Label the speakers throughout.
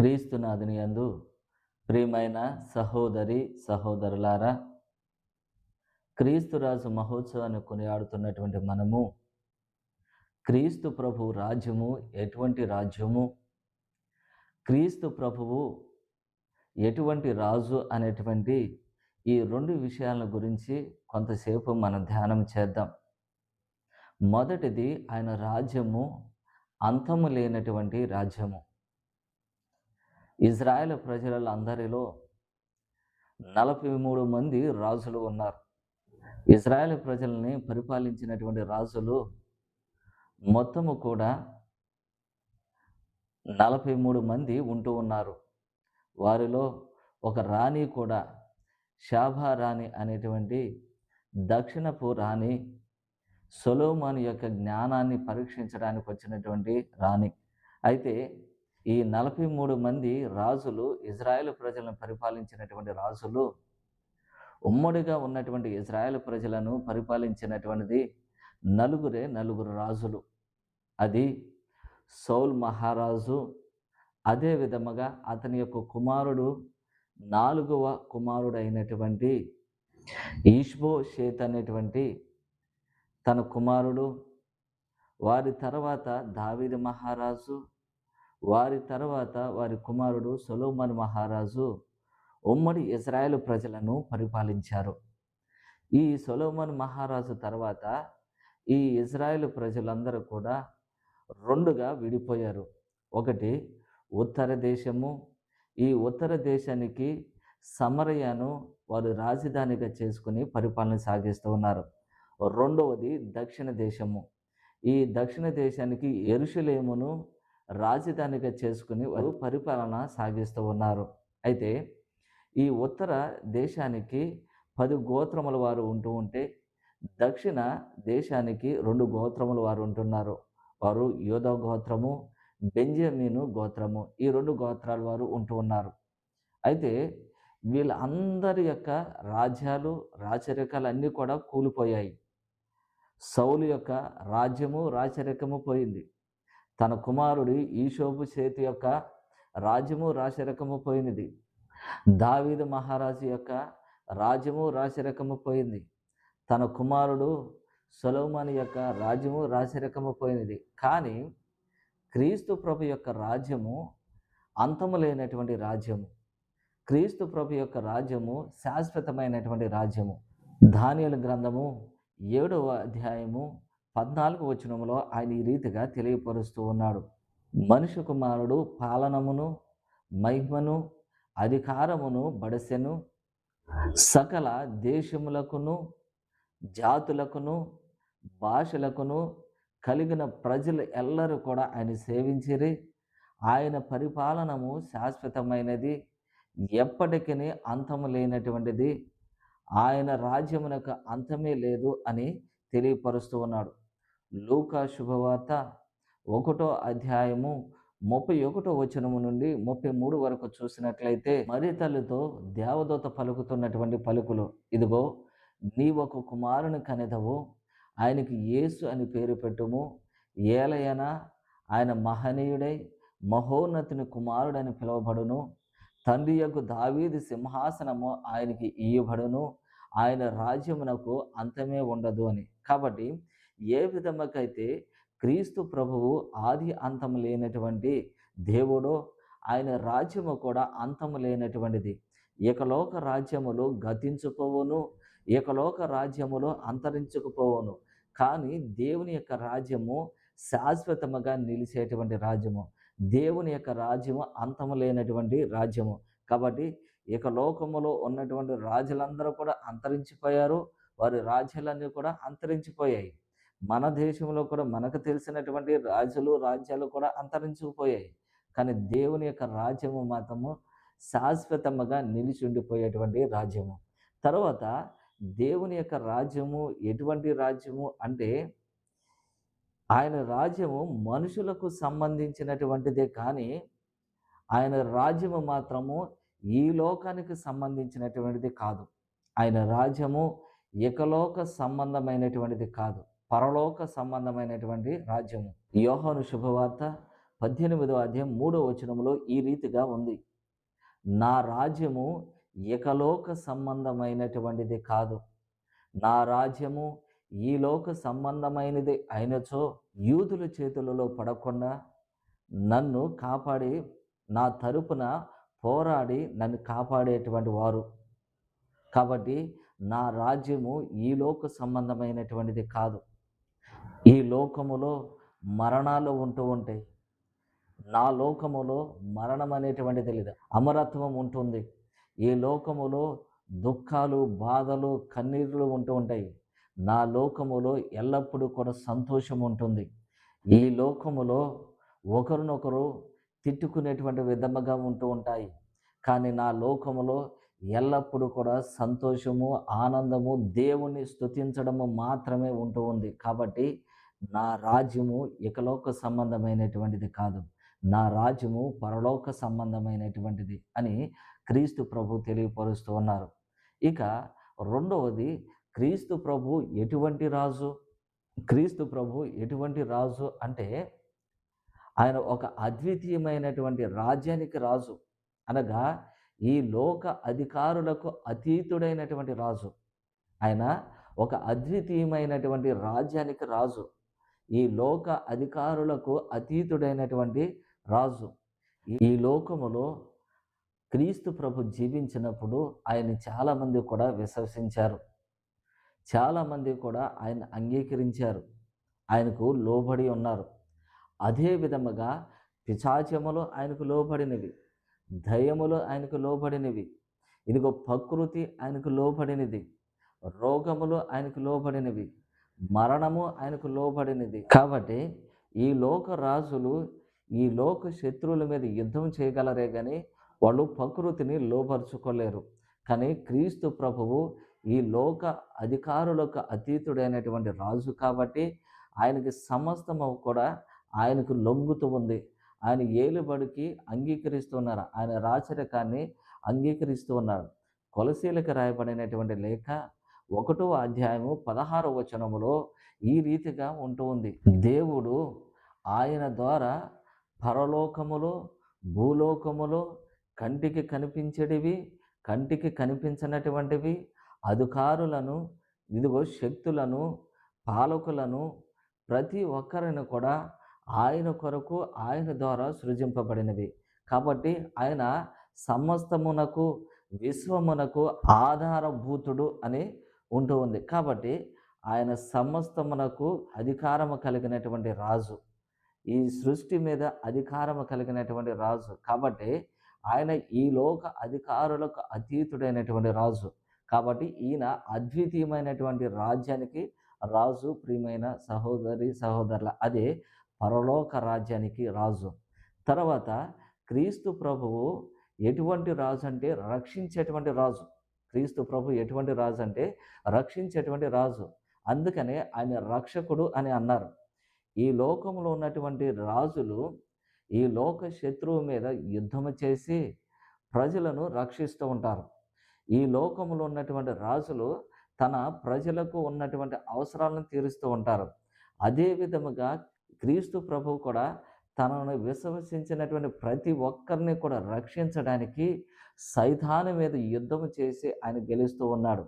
Speaker 1: క్రీస్తునాథుని యందు ప్రియమైన సహోదరి సహోదరులారా క్రీస్తురాజు మహోత్సవాన్ని కొనియాడుతున్నటువంటి మనము క్రీస్తు ప్రభు రాజ్యము ఎటువంటి రాజ్యము క్రీస్తు ప్రభువు ఎటువంటి రాజు అనేటువంటి ఈ రెండు విషయాల గురించి కొంతసేపు మనం ధ్యానం చేద్దాం. మొదటిది ఆయన రాజ్యము అంతము లేనటువంటి రాజ్యము. ఇజ్రాయెల్ ప్రజలందరిలో నలభై మూడు మంది రాజులు ఉన్నారు. ఇజ్రాయెల్ ప్రజల్ని పరిపాలించినటువంటి రాజులు మొత్తము కూడా నలభై మూడు మంది ఉంటూ ఉన్నారు. వారిలో ఒక రాణి కూడా శాభా రాణి అనేటువంటి దక్షిణపు రాణి సొలోమాన్ యొక్క జ్ఞానాన్ని పరీక్షించడానికి వచ్చినటువంటి రాణి. అయితే ఈ నలభై మూడు మంది రాజులు ఇజ్రాయెల్ ప్రజలను పరిపాలించినటువంటి రాజులు ఉమ్మడిగా ఉన్నటువంటి ఇజ్రాయెల్ ప్రజలను పరిపాలించినటువంటిది నలుగురే నలుగురు రాజులు. అది సౌల్ మహారాజు అదే విధముగా అతని యొక్క కుమారుడు నాలుగవ కుమారుడు అయినటువంటి ఈష్బో షేత్ అనేటువంటి తన కుమారుడు వారి తర్వాత దావిద మహారాజు వారి తర్వాత వారి కుమారుడు సొలోమన్ మహారాజు ఉమ్మడి ఇజ్రాయెల్ ప్రజలను పరిపాలించారు. ఈ సొలోమన్ మహారాజు తర్వాత ఈ ఇజ్రాయెల్ ప్రజలందరూ కూడా రెండుగా విడిపోయారు. ఒకటి ఉత్తర దేశము. ఈ ఉత్తర దేశానికి సమరయను వారు రాజధానిగా చేసుకుని పరిపాలన సాగిస్తూ ఉన్నారు. రెండవది దక్షిణ దేశము. ఈ దక్షిణ దేశానికి ఎరుషులేమును రాజధానిగా చేసుకుని వారు పరిపాలన సాగిస్తూ ఉన్నారు. అయితే ఈ ఉత్తర దేశానికి పది గోత్రముల వారు ఉంటూ ఉంటే దక్షిణ దేశానికి రెండు గోత్రముల వారు ఉంటున్నారు. వారు యోధ గోత్రము బెంజమీను గోత్రము ఈ రెండు గోత్రాల వారు ఉంటూ ఉన్నారు. అయితే వీళ్ళందరి యొక్క రాజ్యాలు రాచరికాలు అన్నీ కూడా కూలిపోయాయి. సౌలు యొక్క రాజ్యము రాచరికము పోయింది. తన కుమారుడి ఈశోపు చేతి యొక్క రాజ్యము రాశరకము పోయినది. దావీదు మహారాజు యొక్క రాజ్యము రాశరకము పోయింది. తన కుమారుడు సొలోమని యొక్క రాజ్యము రాశరకము పోయినది. కానీ క్రీస్తు ప్రభు యొక్క రాజ్యము అంతము లేనటువంటి రాజ్యము. క్రీస్తు ప్రభు యొక్క రాజ్యము శాశ్వతమైనటువంటి రాజ్యము. ధాన్యుల గ్రంథము ఏడవ అధ్యాయము పద్నాలుగు వచనంలో ఆయన ఈ రీతిగా తెలియపరుస్తూ ఉన్నాడు. మనుషు కుమారుడు పాలనమును మహిమను అధికారమును బడసెను సకల దేశములకును జాతులకును భాషలకును కలిగిన ప్రజలు ఎల్లరూ కూడా ఆయన సేవించిరి. ఆయన పరిపాలనము శాశ్వతమైనది ఎప్పటికీ అంతము లేనటువంటిది. ఆయన రాజ్యమునకు అంతమే లేదు అని తెలియపరుస్తూ ఉన్నాడు. లూకా శుభవార్త ఒకటో అధ్యాయము ముప్పై ఒకటో వచనము నుండి ముప్పై మూడు వరకు చూసినట్లయితే మరి తల్లితో దేవదూత పలుకుతున్నటువంటి పలుకులు ఇదిగో నీ ఒక కుమారుని కనెదవు ఆయనకి యేసు అని పేరు పెట్టుము ఏలయన ఆయన మహనీయుడై మహోన్నతిని కుమారుడని పిలువబడును తండ్రి యొక్క దావీది సింహాసనము ఆయనకి ఇయ్యబడును ఆయన రాజ్యమునకు అంతమే ఉండదు అని. కాబట్టి ఏ విధముకైతే క్రీస్తు ప్రభువు ఆది అంతము లేనటువంటి దేవుడో ఆయన రాజ్యము కూడా అంతము లేనటువంటిది. ఏకలోక రాజ్యములు గతించుకోవును ఏకలోక రాజ్యములు అంతరించుకుపోవును. కానీ దేవుని యొక్క రాజ్యము శాశ్వతముగా నిలిచేటువంటి రాజ్యము. దేవుని యొక్క రాజ్యము అంతము లేనటువంటి రాజ్యము. కాబట్టి ఇక లోకములో ఉన్నటువంటి రాజులందరూ కూడా అంతరించిపోయారు. వారి రాజ్యాలన్నీ కూడా అంతరించిపోయాయి. మన దేశంలో కూడా మనకు తెలిసినటువంటి రాజులు రాజ్యాలు కూడా అంతరించుకుపోయాయి కానీ దేవుని యొక్క రాజ్యము మాత్రము శాశ్వతముగా నిలిచి ఉండిపోయేటువంటి రాజ్యము. తర్వాత దేవుని యొక్క రాజ్యము ఎటువంటి రాజ్యము అంటే ఆయన రాజ్యము మనుషులకు సంబంధించినటువంటిదే కానీ ఆయన రాజ్యము మాత్రము ఈ లోకానికి సంబంధించినటువంటిది కాదు. ఆయన రాజ్యము ఇకలోక సంబంధమైనటువంటిది కాదు. పరలోక సంబంధమైనటువంటి రాజ్యము. యోహాను శుభవార్త పద్దెనిమిదో అధ్యాయం మూడో వచనంలో ఈ రీతిగా ఉంది. నా రాజ్యము ఇకలోక సంబంధమైనటువంటిది కాదు. నా రాజ్యము ఈ లోక సంబంధమైనది అయినచో యూదుల చేతులలో పడకుండా నన్ను కాపాడి నా తరపున పోరాడి నన్ను కాపాడేటువంటి వారు. కాబట్టి నా రాజ్యము ఈ లోక సంబంధమైనటువంటిది కాదు. ఈ లోకములో మరణాలు ఉంటూ ఉంటాయి. నా లోకములో మరణం అనేటువంటిది లేదు అమరత్వం ఉంటుంది. ఈ లోకములో దుఃఖాలు బాధలు కన్నీరులు ఉంటూ ఉంటాయి. నా లోకములో ఎల్లప్పుడూ కూడా సంతోషం ఉంటుంది. ఈ లోకములో ఒకరినొకరు తిట్టుకునేటువంటి విధముగా ఉంటూ ఉంటాయి. కానీ నా లోకములో ఎల్లప్పుడూ కూడా సంతోషము ఆనందము దేవుణ్ణి స్తుతించడము మాత్రమే ఉంటూ ఉంది. కాబట్టి నా రాజ్యము ఇకలోక సంబంధమైనటువంటిది కాదు. నా రాజ్యము పరలోక సంబంధమైనటువంటిది అని క్రీస్తు ప్రభు తెలియపరుస్తూ ఉన్నారు. ఇక రెండవది క్రీస్తు ప్రభు ఎటువంటి రాజు? క్రీస్తు ప్రభు ఎటువంటి రాజు అంటే ఆయన ఒక అద్వితీయమైనటువంటి రాజ్యానికి రాజు అనగా ఈ లోక అధికారులకు అతీతుడైనటువంటి రాజు. ఆయన ఒక అద్వితీయమైనటువంటి రాజ్యానికి రాజు. ఈ లోక అధికారులకు అతీతుడైనటువంటి రాజు. ఈ లోకములో క్రీస్తు ప్రభు జీవించినప్పుడు ఆయన చాలామంది కూడా విశ్వసించారు. చాలామంది కూడా ఆయన అంగీకరించారు. ఆయనకు లోబడి ఉన్నారు. అదే విధముగా పిచాచములు ఆయనకు లోబడినవి. దయములు ఆయనకు లోబడినవి. ఇదిగో ప్రకృతి ఆయనకు లోబడినది. రోగములు ఆయనకు లోబడినవి. మరణము ఆయనకు లోబడినది. కాబట్టి ఈ లోక రాజులు ఈ లోక శత్రువుల మీద యుద్ధం చేయగలరే కానీ వాళ్ళు ప్రకృతిని లోపరుచుకోలేరు కానీ క్రీస్తు ప్రభువు ఈ లోక అధికారులకు అతీతుడైనటువంటి రాజు కాబట్టి ఆయనకి సమస్తము కూడా ఆయనకు లొంగుతూ ఉంది. ఆయన ఏలుబడికి అంగీకరిస్తున్నారు ఆయన రాచరికాన్ని అంగీకరిస్తూ ఉన్నారు. కొలసీలకు రాయబడినటువంటి లేఖ ఒకటో అధ్యాయము పదహారో వచనములో ఈ రీతిగా ఉంటూ ఉంది. దేవుడు ఆయన ద్వారా పరలోకములో భూలోకములో కంటికి కనిపించేటివి కంటికి కనిపించినటువంటివి అధికారులను ఇదిగో శక్తులను పాలకులను ప్రతి ఒక్కరిని కూడా ఆయన కొరకు ఆయన ద్వారా సృజింపబడినవి. కాబట్టి ఆయన సమస్తమునకు విశ్వమునకు ఆధారభూతుడు అని ఉంటూ ఉంది. కాబట్టి ఆయన సమస్తమునకు అధికారము కలిగినటువంటి రాజు. ఈ సృష్టి మీద అధికారము కలిగినటువంటి రాజు. కాబట్టి ఆయన ఈ లోక అధికారులకు అతీతుడైనటువంటి రాజు. కాబట్టి ఈయన అద్వితీయమైనటువంటి రాజ్యానికి రాజు ప్రియమైన సహోదరి సహోదరుల. అదే పరలోక రాజ్యానికి రాజు. తర్వాత క్రీస్తు ప్రభువు ఎటువంటి రాజు అంటే రక్షించేటువంటి రాజు. క్రీస్తు ప్రభు ఎటువంటి రాజు అంటే రక్షించేటువంటి రాజు. అందుకనే ఆయన రక్షకుడు అని అన్నారు. ఈ లోకంలో ఉన్నటువంటి రాజులు ఈ లోక శత్రువు మీద యుద్ధం చేసి ప్రజలను రక్షిస్తూ ఉంటారు. ఈ లోకంలో ఉన్నటువంటి రాజులు తన ప్రజలకు ఉన్నటువంటి అవసరాలను తీరుస్తూ ఉంటారు. అదే విధముగా క్రీస్తు ప్రభువు కూడా తనను విశ్వసించినటువంటి ప్రతి ఒక్కరిని కూడా రక్షించడానికి సైతాను మీద యుద్ధం చేసి ఆయన గెలుస్తూ ఉన్నాడు.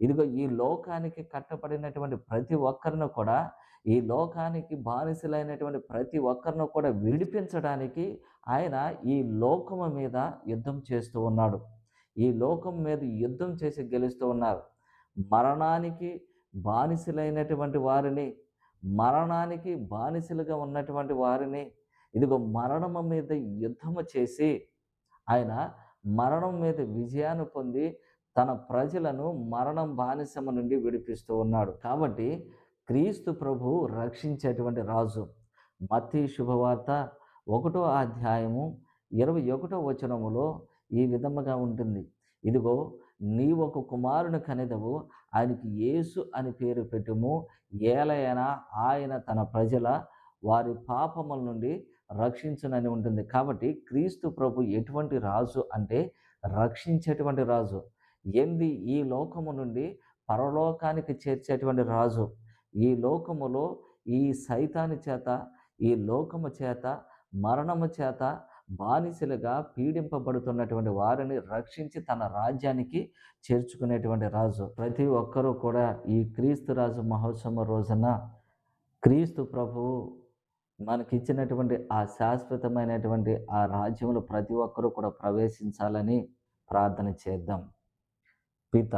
Speaker 1: ఇదిగో ఈ లోకానికి కట్టబడినటువంటి ప్రతి ఒక్కరిని కూడా ఈ లోకానికి బానిసలైనటువంటి ప్రతి ఒక్కరిని కూడా విడిపించడానికి ఆయన ఈ లోకము మీద యుద్ధం చేస్తూ ఉన్నాడు. ఈ లోకం మీద యుద్ధం చేసి గెలుస్తూ ఉన్నారు. మరణానికి బానిసలైనటువంటి వారిని మరణానికి బానిసలుగా ఉన్నటువంటి వారిని ఇదిగో మరణము మీద యుద్ధము చేసి ఆయన మరణం మీద విజయాన్ని పొంది తన ప్రజలను మరణం బానిసము నుండి విడిపిస్తూ ఉన్నాడు. కాబట్టి క్రీస్తు ప్రభు రక్షించేటువంటి రాజు. మత్తి శుభవార్త ఒకటో అధ్యాయము ఇరవై ఒకటో వచనములో ఈ విధముగా ఉంటుంది. ఇదిగో నీ ఒక కుమారుని కనెదవు ఆయనకి యేసు అని పేరు పెట్టుము. ఏలైనా ఆయన తన ప్రజల వారి పాపముల నుండి రక్షించునని ఉంటుంది. కాబట్టి క్రీస్తు ప్రభు ఎటువంటి రాజు అంటే రక్షించేటువంటి రాజు. ఎంది ఈ లోకము నుండి పరలోకానికి చేర్చేటువంటి రాజు. ఈ లోకములో ఈ సైతాని చేత ఈ లోకము చేత మరణము చేత బానిసలుగా పీడింపబడుతున్నటువంటి వారిని రక్షించి తన రాజ్యానికి చేర్చుకునేటువంటి రాజు. ప్రతి ఒక్కరూ కూడా ఈ క్రీస్తు రాజు మహోత్సవం రోజున క్రీస్తు ప్రభువు మనకిచ్చినటువంటి ఆ శాశ్వతమైనటువంటి ఆ రాజ్యంలో ప్రతి ఒక్కరూ కూడా ప్రవేశించాలని ప్రార్థన చేద్దాం. పిత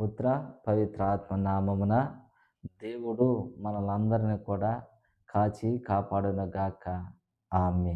Speaker 1: పుత్ర పవిత్రాత్మ నామమున దేవుడు మనలందరినీ కూడా కాచి కాపాడునగాక. ఆమె